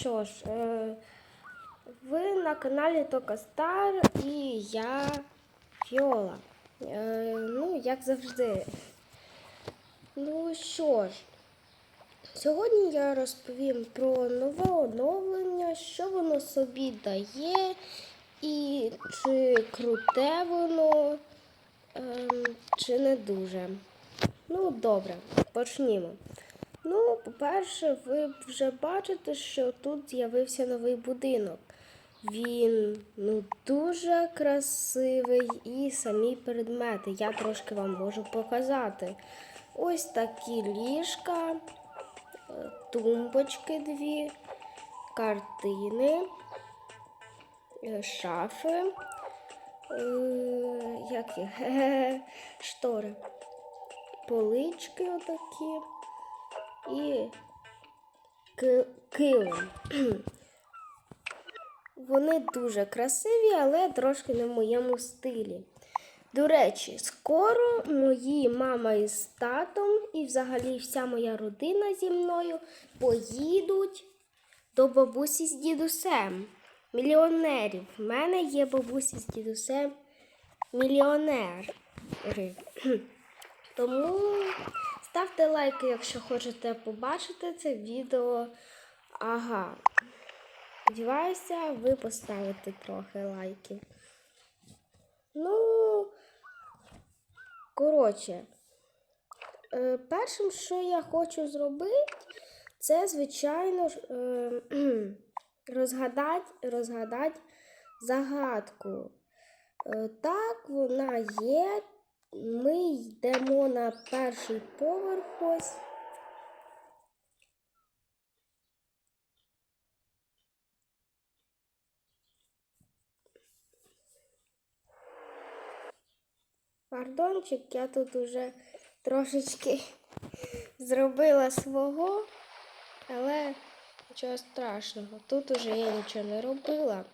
що ж, е, ви на каналі Токастар і я Фіола. Е, ну, як завжди. Ну що ж, сьогодні я розповім про нове оновлення, що воно собі дає, і чи круте воно, ем, чи не дуже. Ну, добре, почнімо. Ну, по-перше, ви вже бачите, що тут з'явився новий будинок. Він ну, дуже красивий і самі предмети. Я трошки вам можу показати. Ось такі ліжка, е, тумбочки дві, картини, е, шафи, е, як їх? штори, полички отакі і ки- килим. Вони дуже красиві, але трошки не в моєму стилі. До речі, скоро мої мама із татом і взагалі вся моя родина зі мною поїдуть до бабусі з дідусем. Мільйонерів. В мене є бабусі з дідусем мільйонери. Тому ставте лайки, якщо хочете побачити це відео. Ага. Сподіваюся, ви поставите трохи лайків. Ну, коротше, е, першим, що я хочу зробити, це, звичайно ж, е, розгадати, розгадати загадку. Е, Так, вона є. Ми йдемо на перший поверх ось. Пардончик, я тут уже трошечки зробила свого, але нічого страшного. Тут уже я нічого не робила.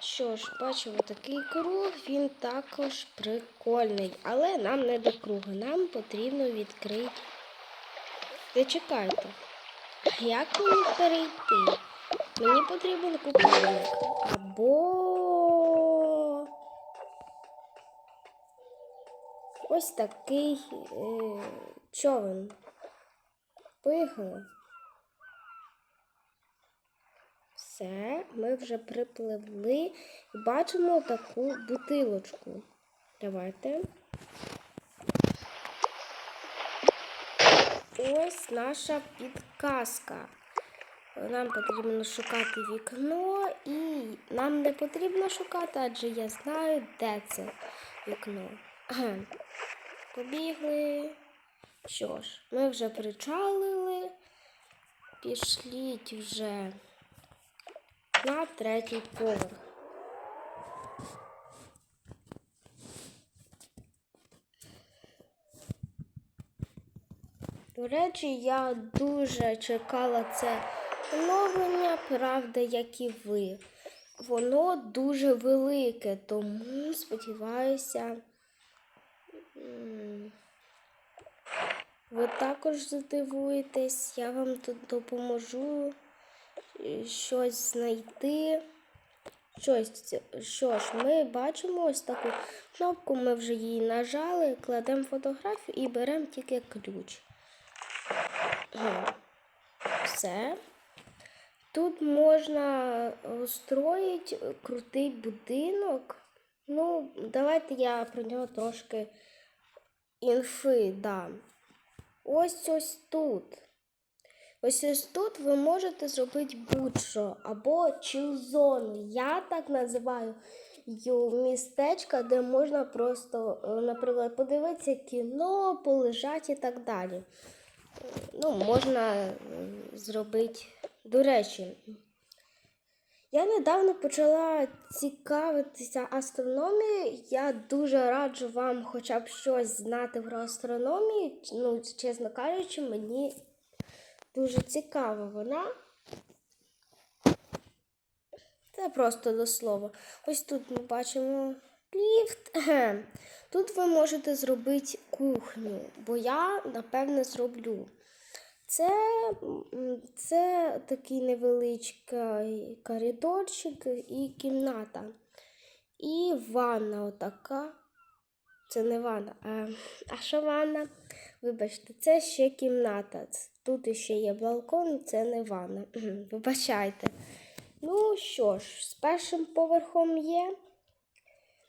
Що ж, бачимо такий круг, він також прикольний, але нам не до круга, нам потрібно відкрити. Зачекайте. Як мені перейти? Мені потрібен купальник. Або ось такий е, човен. Поїхали. Все, ми вже припливли і бачимо таку бутилочку. Давайте. Ось наша підказка. Нам потрібно шукати вікно, і нам не потрібно шукати, адже я знаю, де це вікно. Побігли. Що ж, ми вже причалили. Пішліть вже на третій поверх. До речі, я дуже чекала це оновлення, правда, як і ви. Воно дуже велике, тому сподіваюся, ви також здивуєтесь, я вам тут допоможу щось знайти. Щось, що ж, ми бачимо ось таку кнопку, ми вже її нажали, кладемо фотографію і беремо тільки ключ. Все. Тут можна устроїти крутий будинок. Ну, давайте я про нього трошки інфи дам. Ось ось тут. Ось ось тут ви можете зробити будь-що або чил-зону. Я так називаю містечка, де можна просто, е, наприклад, подивитися кіно, полежати і так далі. Ну, можна е, зробити. До речі, я недавно почала цікавитися астрономією. Я дуже раджу вам хоча б щось знати про астрономію. Ну, чесно кажучи, мені дуже цікава вона. Це просто до слова. Ось тут ми бачимо ліфт. Тут ви можете зробити кухню, бо я, напевне, зроблю. Це, це такий невеличкий коридорчик і кімната. І ванна отака. Це не ванна. А, а що ванна? Вибачте, це ще кімната. Тут ще є балкон, це не ванна. Вибачайте. Ну що ж, з першим поверхом є.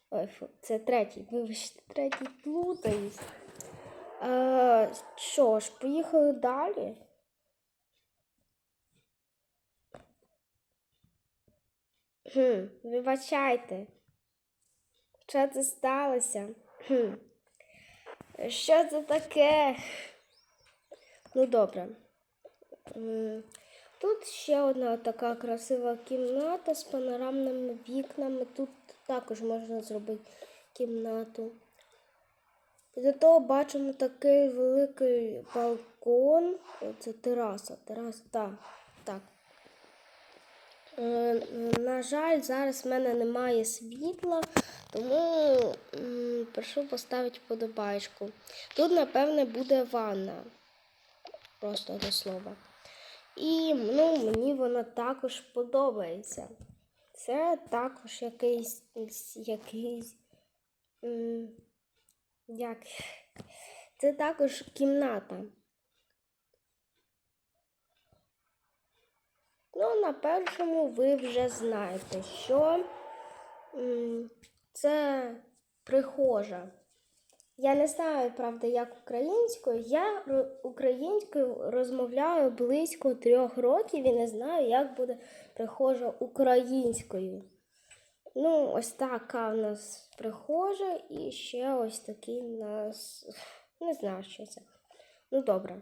Ой, фу, це третій, вибачте, третій плутаюсь. Е, що ж, поїхали далі. Хм, вибачайте. Що це сталося? Хм. Що це таке? Ну, добре. Тут ще одна така красива кімната з панорамними вікнами. Тут також можна зробити кімнату. До того бачимо такий великий балкон. Це тераса. Тераса, так. так. Е, На жаль, зараз в мене немає світла, тому прошу поставити вподобайку. Тут, напевне, буде ванна. Просто до слова. І ну, мені вона також подобається. Це також якийсь якийсь. Як? Це також кімната. Ну, на першому ви вже знаєте, що це прихожа. Я не знаю, правда, як українською. Я українською розмовляю близько трьох років і не знаю, як буде прихожа українською. Ну, ось така в нас прихожа і ще ось такий в нас. Не знаю, що це. Ну, добре.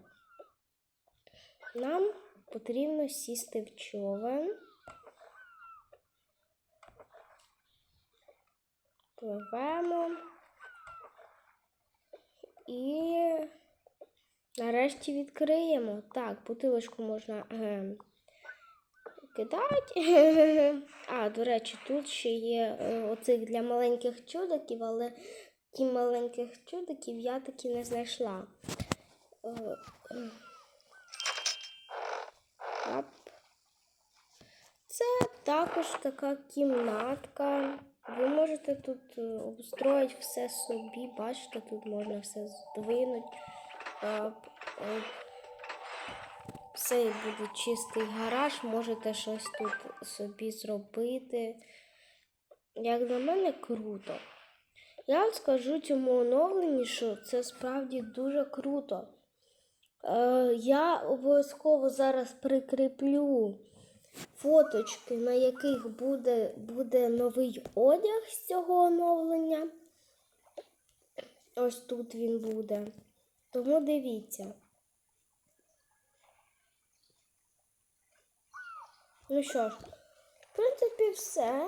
Нам потрібно сісти в човен. Пливемо. І нарешті відкриємо. Так, бутилочку можна е, кидати. А, до речі, тут ще є е, оцих для маленьких чудиків, але ті маленьких чудиків я таки не знайшла. Е, е. Ап. Це також така кімнатка. Ви можете тут е, обустроїти все собі. Бачите, тут можна все здвинути. Ап. Це буде чистий гараж, можете щось тут собі зробити. Як на мене, круто. Я скажу цьому оновленні, що це справді дуже круто. Е, я обов'язково зараз прикріплю фоточки, на яких буде, буде новий одяг з цього оновлення. Ось тут він буде. Тому дивіться. Ну що ж, в принципі, все.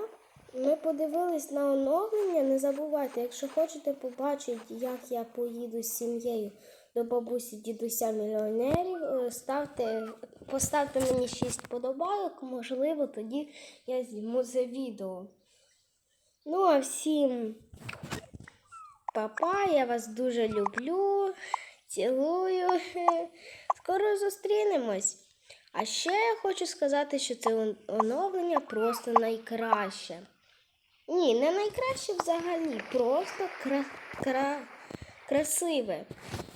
Ми подивились на оновлення. Не забувайте, якщо хочете побачити, як я поїду з сім'єю до бабусі дідуся мільйонерів, е, ставте, поставте мені 6 подобайок, можливо, тоді я зніму це відео. Ну, а всім папа, я вас дуже люблю, цілую. Скоро зустрінемось. А ще я хочу сказати, що це оновлення просто найкраще. Ні, не найкраще взагалі, просто кра- кра- красиве.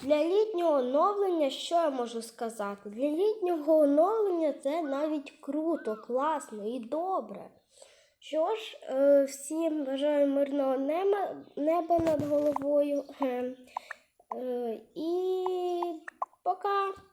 Для літнього оновлення, що я можу сказати? Для літнього оновлення це навіть круто, класно і добре. Що ж, е, всім бажаю мирного неба, над головою. Е, і пока!